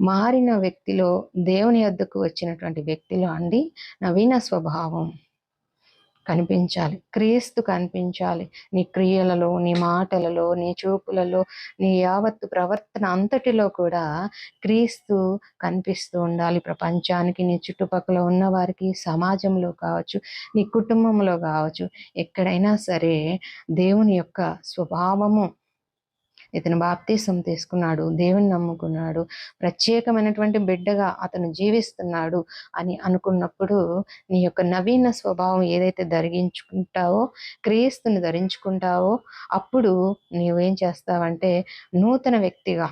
మారిన వ్యక్తిలో దేవుని యొద్దకు వచ్చినటువంటి వ్యక్తిలో అండి నవీన స్వభావం కనిపించాలి. క్రీస్తు కనిపించాలి. నీ క్రియలలో నీ మాటలలో నీ చూపులలో నీ యావత్తు ప్రవర్తన అంతటిలో కూడా క్రీస్తు కనిపిస్తూ ఉండాలి. ప్రపంచానికి నీ చుట్టుపక్కల ఉన్న వారికి సమాజంలో కావచ్చు నీ కుటుంబంలో కావచ్చు ఎక్కడైనా సరే దేవుని యొక్క స్వభావము ఇతను బాప్తీసం తీసుకున్నాడు దేవుని నమ్ముకున్నాడు ప్రత్యేకమైనటువంటి బిడ్డగా అతను జీవిస్తున్నాడు అని అనుకున్నప్పుడు నీ యొక్క నవీన స్వభావం ఏదైతే ధరించుకుంటావో క్రీస్తుని ధరించుకుంటావో అప్పుడు నీవేం చేస్తావంటే నూతన వ్యక్తిగా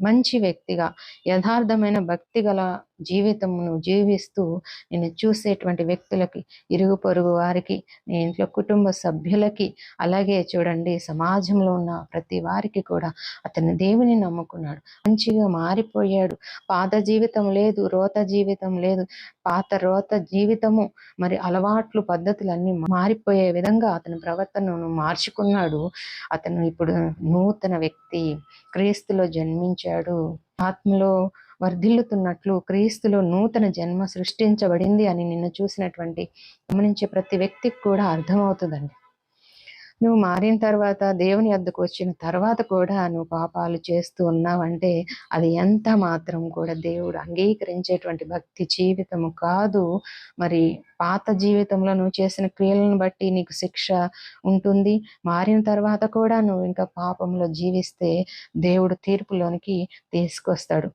మంచి వ్యక్తిగా యథార్థమైన భక్తి గల జీవితమును జీవిస్తూ నేను చూసేటువంటి వ్యక్తులకి ఇరుగు పొరుగు వారికి నీ ఇంట్లో కుటుంబ సభ్యులకి అలాగే చూడండి సమాజంలో ఉన్న ప్రతి వారికి కూడా అతను దేవుని నమ్ముకున్నాడు. మంచిగా మారిపోయాడు. పాత జీవితం లేదు రోత జీవితం లేదు. పాత రోత జీవితము మరి అలవాట్లు పద్ధతులు అన్ని మారిపోయే విధంగా అతని ప్రవర్తనను మార్చుకున్నాడు. అతను ఇప్పుడు నూతన వ్యక్తి క్రీస్తులో జన్మించాడు. ఆత్మలో వర్ధిల్లుతున్నట్లు క్రీస్తులో నూతన జన్మ సృష్టించబడింది అని నిన్ను చూసినటువంటి గమనించే ప్రతి వ్యక్తికి కూడా అర్థమవుతుందండి. నువ్వు మారిన తర్వాత దేవుని అద్దకు వచ్చిన తర్వాత కూడా నువ్వు పాపాలు చేస్తూ ఉన్నావంటే అది ఎంత మాత్రం కూడా దేవుడు అంగీకరించేటువంటి భక్తి జీవితము కాదు. మరి పాత జీవితంలో నువ్వు చేసిన క్రియలను బట్టి నీకు శిక్ష ఉంటుంది. మారిన తర్వాత కూడా నువ్వు ఇంకా పాపంలో జీవిస్తే దేవుడు తీర్పులోనికి తీసుకొస్తాడు.